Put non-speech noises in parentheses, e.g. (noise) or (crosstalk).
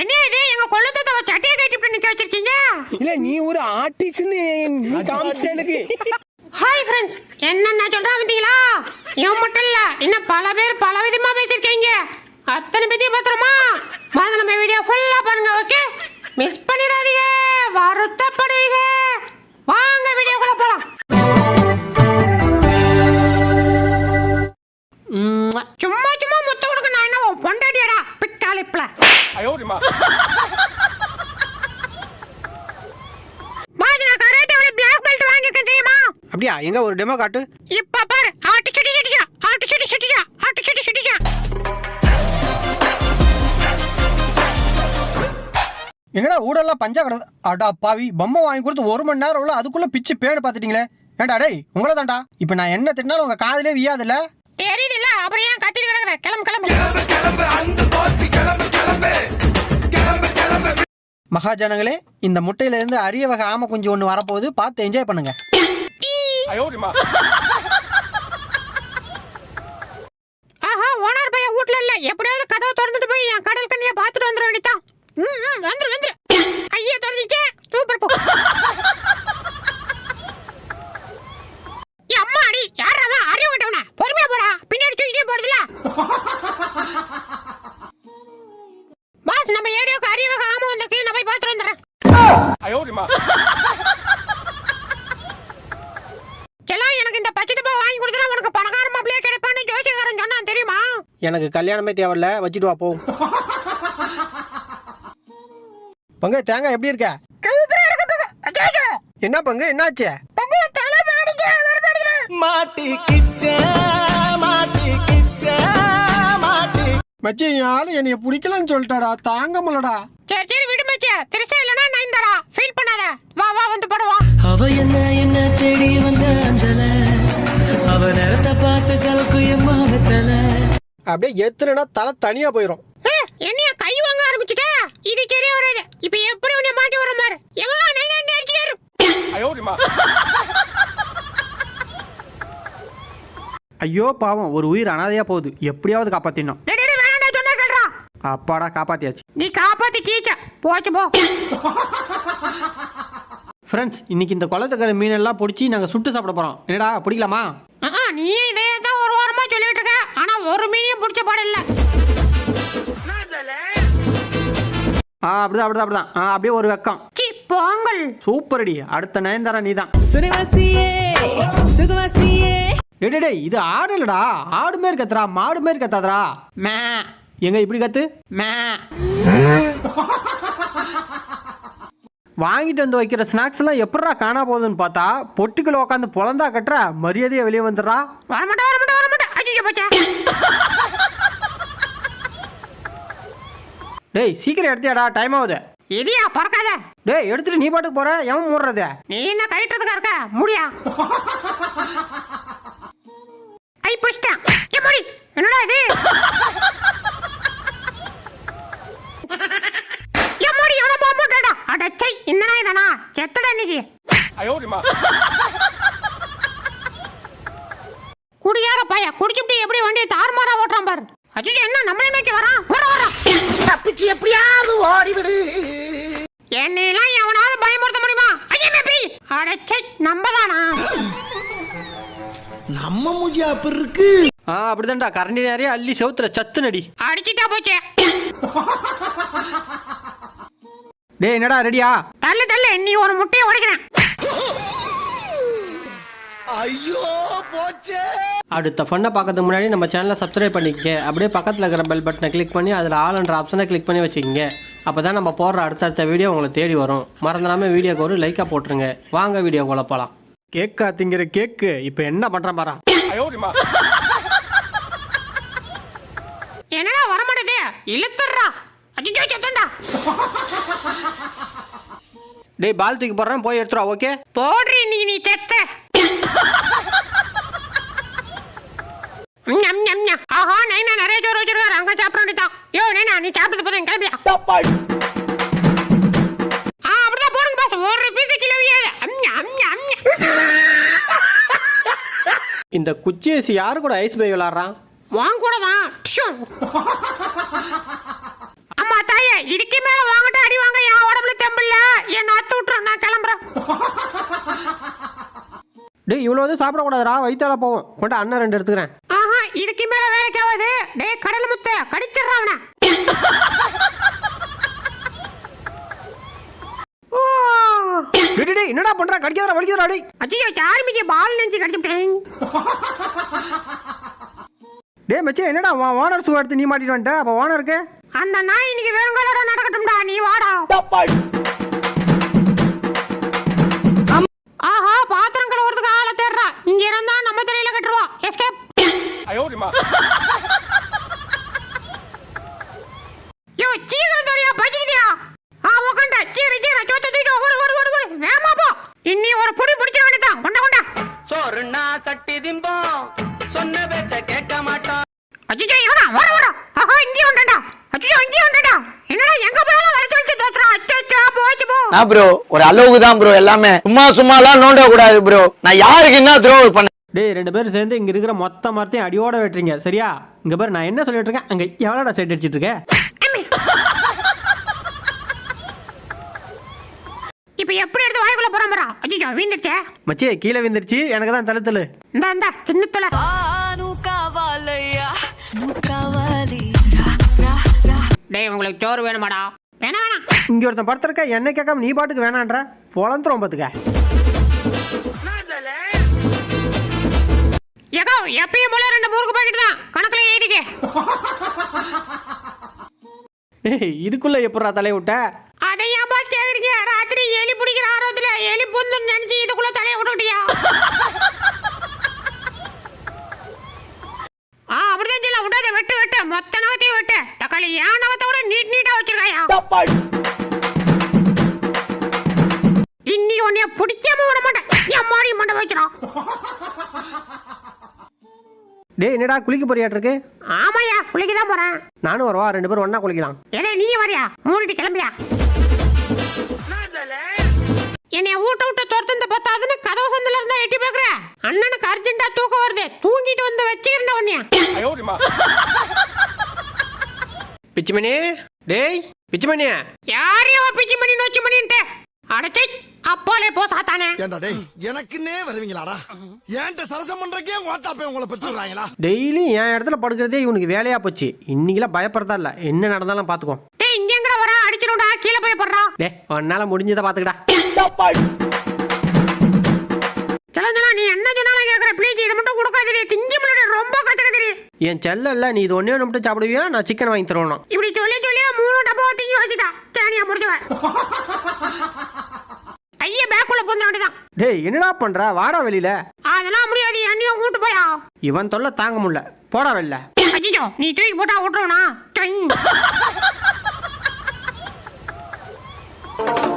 என்ன இது? எங்க கொள்ளத்தை சட்டையை கட்டி நிக்க வச்சிருக்கீங்க? இல்ல நீ ஒரு ஆர்டிஸ்ட்னு நீ காமிச்சிட்ட எனக்கு. ஹாய் ஃப்ரெண்ட்ஸ் என்ன நான் சொல்றேன் பார்த்தீங்களா இவன் மட்டும் இல்ல இன்னும் பல பேர் பல விதமா பேசியிருக்கீங்க. அத்தனை பேத்தையும் பார்த்துருமா? மறந்து நம்ம வீடியோ ஃபுல்லா பாருங்க ஓகே மிஸ் பண்ணிடாதீங்க வருத்தப்படுவீங்க. வாங்க வீடியோக்குள்ள கராட்டேவோட பிளாக் பெல்ட் வாங்கியிருக்கேன் தெரியுமா? அப்படியா? எங்க ஒரு டெமோ காட்டு? இப்ப பாரு. ஆட்டு சுட்டி சுட்டிச்சா ஆட்டு சுட்டி சுட்டிச்சா ஆட்டு சுட்டி சுட்டிச்சா என்னடா ஊடெல்லாம் பஞ்சா கிடக்கு? அடா பாவி பொம்மை வாங்கி கொடுத்து ஒரு மணி நேரம் உள்ள அதுக்குள்ள பிச்சு பேடு பார்த்துட்டீங்களே. ஏன்டா டேய் உங்களை தான்டா இப்போ நான் என்ன திட்டினாலும் உங்க காதுலயே வியாதுல்ல? தெரியுது இல்ல அப்புறம் ஏன் கத்திட்டு கிடக்குற? கிளம்பு கிளம்பு. மகாஜனங்களே இந்த முட்டையில இருந்து அரிய வகை ஆமை குஞ்சு ஒன்று வரப்போகுது. பார்த்து என்ஜாய் பண்ணுங்க. ஆஹா ஓனர் பையன் வீட்ல இல்ல. எப்படியாவது கதவை திறந்துட்டு போய் என் கடல் கண்ணியை பார்த்துட்டு வந்துட வேண்டியதான் வந்துரு வந்துரு. ஐயா திறந்துச்சே சூப்பர் போ ஏய், அம்மா அடி யார் அவன் அறிய விட்டவன பொறுமையா போடா பின்னாடி தூக்கிட்டே போறதுல பாஸ் நம்ம ஏரியாவுக்கு அரிய வகை ஆமா வந்திருக்கு நான் போய் பார்த்துட்டு வந்துடுறேன் செல்லாம் எனக்கு இந்த பச்சை டப்பா வாங்கி கொடுத்தா உனக்கு பணக்காரமா அப்படியே கிடைப்பான்னு ஜோசியக்காரன் சொன்னான் தெரியுமா எனக்கு கல்யாணமே தேவையில்ல வச்சுட்டு வா போ. பங்கு தேங்காய் எப்படி இருக்க? என்ன பங்கு என்னாச்சு? பங்க தலை மேடிச்சு வரபடிச்சு மாட்டிக்கிச்ச மாட்டிக்கிச்ச மாட்டி மச்சி ஆளு என்னைய பிடிக்கலன்னு சொல்லிட்டாடா தாங்க முடியலடா. சரி சரி விடு மச்சே. திருசா இல்லனா நைன்தாரா ஃபீல் பண்ணாத. வா வா வந்து படுவா அவ என்ன என்ன தேடி வந்த? அப்படியே எத்துனா தலை தனியா போயிடும் என்னைய கை வாங்க ஆரம்பிச்சுட்ட? இது சரியா வராது. இப்போ எப்படி உன்னை மாட்டி வர மாதிரி? எவா நைன் அடிச்சியாரு ஐயோ பாவம். ஒரு உயிர் அனாதையா போகுது. எப்படியாவது காப்பாத்தினோம் அப்பாடா காப்பாத்தியாச்சு. நீ காப்பாத்தி டீச்சர். போச்சு போ. ஃப்ரெண்ட்ஸ் இன்னைக்கு இந்த குளத்துக்கிற மீன் எல்லாம் பிடிச்சி நாங்கள் சுட்டு சாப்பிட போறோம். என்னடா பிடிக்கலாமா? ஆ நீ இதே தான் ஒரு வாரமா சொல்லிட்டு இருக்க ஆனா ஒரு ஆ அப்படிதான் அப்படிதான் அப்படிதான். ஆ அப்படியே ஒரு வெக்கம். சி பொங்கல் சூப்பர் அடி அடுத்த நயன்தாரா நீ தான் சுரவாசியே சுகவாசியே. டேய் டேய், டேய் இது ஆடு இல்லடா. ஆடு மாரி கத்துறா மாடு மாரி கத்தாதடா. மே. எங்க இப்படி கத்து? மே. வாங்கிட்டு வந்து வைக்கிற ஸ்நாக்ஸ் எல்லாம் எப்படிடா காணா போகுதுன்னு பார்த்தா பொட்டுக்குள்ள உட்காந்து பொழந்தா கட்டுற மரியாதையா வெளியே வந்துடுறா. அஜிஜ போச்சே. டேய் சீக்கிரம் எடுத்தியாடா டைம் ஆகுது. இடியா பறக்காத. டேய் எடுத்துட்டு நீ பாட்டுக்கு போற எவன் மூடுறது? நீ என்ன கைட்டுறதுக்கா இருக்க? முடியா. ஐ (laughs) முடி. என்னடா இது ஏ முடி எவன போக மாட்டாடா அடச்சை இந்த நாய் தானா செத்தடா இன்னைக்கு குடியார பைய குடிச்சுட்டு எப்படி வண்டியை தாறுமாறா ஓட்டுறான் பாரு அஜிஜ என்ன நம்மளை நோக்கி வரான் வர வரான் தப்பிச்சு எப்படியாவது ஓடிவிடு என்னையெல்லாம் எவனாவது பயமுறுத்த முடியுமா? ஐயா மேபி அடச்சை நம்பதானா? நம்ம மூஞ்சி அப்படி இருக்கு? ஆ அப்படிதான்டா. கரண்டி நிறைய அள்ளி செவுத்துல சத்து நடி அடிச்சிட்டா போச்சே. டேய் என்னடா ரெடியா? தள்ளு தள்ளு. நீ ஒரு முட்டையை உடைக்கிறேன். ஐயோ போச்சே. அடுத்த ஃபண்ணை பார்க்கறதுக்கு முன்னாடி நம்ம சேனலை சப்ஸ்கிரைப் பண்ணிக்கங்க. அப்படியே பக்கத்தில் இருக்கிற பெல் பட்டனை கிளிக் பண்ணி அதில் ஆல்ன்ற ஆப்ஷனை கிளிக் பண்ணி வச்சுக்கோங்க. அப்போ தான் நம்ம போடுற அடுத்தடுத்த வீடியோ உங்களை தேடி வரும். மறந்துடாமல் வீடியோக்கு ஒரு லைக்காக போட்டுருங்க. வாங்க வீடியோ போகலாம் கேக்கா திங்கிற கேக்கு இப்போ என்ன பண்றான் பாரா? என்னடா வர மாட்டேது இழுத்துறா அஜிஜோ செத்தண்டா டேய் பால் தூக்கி போடுறேன் போய் எடுத்துருவா ஓகே போடுறி நீ நீ செத்த. ஆஹா நைனா நிறைய ஜோர் வச்சிருக்காரு அங்க சாப்பிடணும் யோ நைனா நீ சாப்பிட்டு போதும் கிளம்பியா ஆ அப்படிதான் போடுங்க பாஸ் ஒரு பீஸ் கிலோவியாது இந்த குச்சி ஏசி யாரு கூட ஐஸ் பை விளாடுறான்? வாங்க கூட தான். அம்மா தாயே இடுக்கி மேல வாங்கிட்டு அடி வாங்க. என் உடம்புல தெம்பில்ல என்ன அத்து விட்டுரும் நான் கிளம்புறேன். டேய் இவ்வளோ வந்து சாப்பிடக்கூடாதுடா. வயிற்றால போவோம் கொண்டு அண்ணன் ரெண்டு எடுத்துக்கிறேன். இதுக்கு மேல வேலைக்கு ஆகாது டேய் கடல் முத்த கடிச்சிடுறான் என்னடா பண்ற? கடிக்காத வலிக்கிறா டேய். அச்சோ ஆரம்பிச்சு பால் நினைச்சு கடிச்சுட்டேன். டேய் மச்சி என்னடா ஓனர் ஷூ எடுத்து நீ மாட்டிட்டு வந்துட்ட? அப்போ ஓனருக்கு அந்த நாய் இன்னைக்கு வெறுங்காலோட நடக்கட்டும்டா நீ வாடா. ஆஹா பாத்திரம் கழுவுறதுக்கு ஆளை தேடுறா. இங்க இருந்தா யோ சீக்கிரம் தெரியா பச்சிக்கிட்டியா ஆ உக்காண்ட சீக்கிரம் சீக்கிரம். சோத்த தூக்கிட்டு ஓடு ஓடு ஓடு ஓடு. வேமா போ. இன்னி ஒரு புடி பிடிச்ச வேண்டியதான் கொண்டா கொண்டா. சோறுனா சட்டி திம்போம். சொன்ன பேச்ச கேட்க மாட்டோம் அச்சோ இவனா? ஓட ஓட. ஆஹா இங்கே வந்துடா அச்சோ இங்கே வந்துடா என்னடா எங்க போயாலும் வளைச்சு வளைச்சு தோத்துறா? அச்சோ போச்சு போ. நான் ப்ரோ ஒரு அளவுக்கு தான் ப்ரோ எல்லாமே. சும்மா சும்மாலாம் நோண்ட கூடாது ப்ரோ நான் யாருக்கு என்ன துரோகம் பண்ண டேய் ரெண்டு பேரும் சேர்ந்து இங்கே இருக்கிற மொத்த மரத்தையும் அடியோட வெட்டுறீங்க. சரியா? இங்கே பாரு நான் என்ன சொல்லிட்டு இருக்கேன் அங்கே எவ்வளோடா செட் அடிச்சிட்டு இருக்கேன் இப்போ எப்படி எடுத்து வாய்க்குள்ள போகிறோம் போகிறா ஐயோ வீந்துருச்சே. மச்சி கீழே விழுந்துருச்சு எனக்கு தான் தழுத்தலு இந்த இந்த சின்ன தொலை. டேய் உங்களுக்கு சோறு வேணுமாடா? வேணா வேணாம் இங்கே ஒருத்தன் படுத்திருக்க என்ன கேட்காம நீ பாட்டுக்கு வேணான்ற? போலந்துரும் பார்த்துக்க ஏகோ எப்பயும் போல ரெண்டு முறுக்கு பாக்கெட் தான். கணக்குல எழுதிக்க இதுக்குள்ள எப்படா தலையை விட்ட? அதை ஏன் பாஸ் கேக்குறீங்க? ராத்திரி எலி பிடிக்கிற ஆர்வத்துல எலி பொந்துன்னு நினைச்சு இதுக்குள்ள தலையை விட்டுட்டியா ஆ அப்படிதான் சொல்ல விடாத வெட்டு வெட்டு. மொத்த நகத்தையும் வெட்டு. தக்காளி ஏன் நகத்தை நீட் நீட்டா வச்சிருக்காயா? இன்னைக்கு உன்னைய பிடிக்காம விட மாட்டேன். என் மாறி மண்டை வச்சிடும் டேய் என்னடா குளிக்க போறியாட்டு இருக்கு ஆமாயா குளிக்க தான் போறேன். நானும் வரவா ரெண்டு பேரும் ஒண்ணா குளிக்கலாம். ஏலே நீ வரியா? மூடிட்டு கிளம்பியா? என்னைய ஊட்ட விட்டு துரத்துந்து பத்தாதுன்னு கதவு சந்தில இருந்தா எட்டி பாக்குற? அண்ணனுக்கு அர்ஜென்ட்டா தூக்கம் வருது. தூங்கிட்டு வந்து வச்சுக்கிறேன் உன்னைய. பிச்சுமணி டேய் பிச்சுமணி யாரையும் பிச்சு மணி நோச்சு மணின்ட்டு அடைச்சி அப்போலே போ சாத்தானே. ஏண்டா டேய் எனக்குன்னே வருவீங்களாடா? ஏன்ட்ட சரசம் பண்றக்கே ஓட்டாப்பே உங்களை பெற்றுறாங்களா டெய்லி என் இடத்துல படுக்கிறதே இவனுக்கு வேலையா போச்சு. இன்னைக்கெல்லாம் பயப்படுறதா இல்ல. என்ன நடந்தாலும் பாத்துக்கோ. டேய் இங்க எங்கடா வர? அடிச்சிடும்டா கீழே போய் போடுறா. டே உன்னால முடிஞ்சதை பாத்துக்கடா. கிளஞ்சனா நீ என்ன சொன்னாலும் கேக்குற? ப்ளீஸ் இதை மட்டும் கொடுக்காதீங்க திங்கி முன்னாடி ரொம்ப கத்துக்கதிரி என் செல்ல இல்ல நீ இது ஒன்னே ஒன்று மட்டும் சாப்பிடுவியா? நான் சிக்கன் வாங்கி தருவேன் இப்படி சொல்லி சொல்லி மூணு டப்பா திங்கி வச்சுட்டா. தேனியா முடிச்சுவேன் அவ்வளவுதான். டேய் என்னடா பண்ற? வாடா வெளியில. அதெல்லாம் முடியாது என்னையும் கூட்டு போயா? இவன் தொல்ல தாங்க முடியல. போட வெளில அஜிஜோ நீ தூக்கி போட்டா விட்டுருவனா (laughs)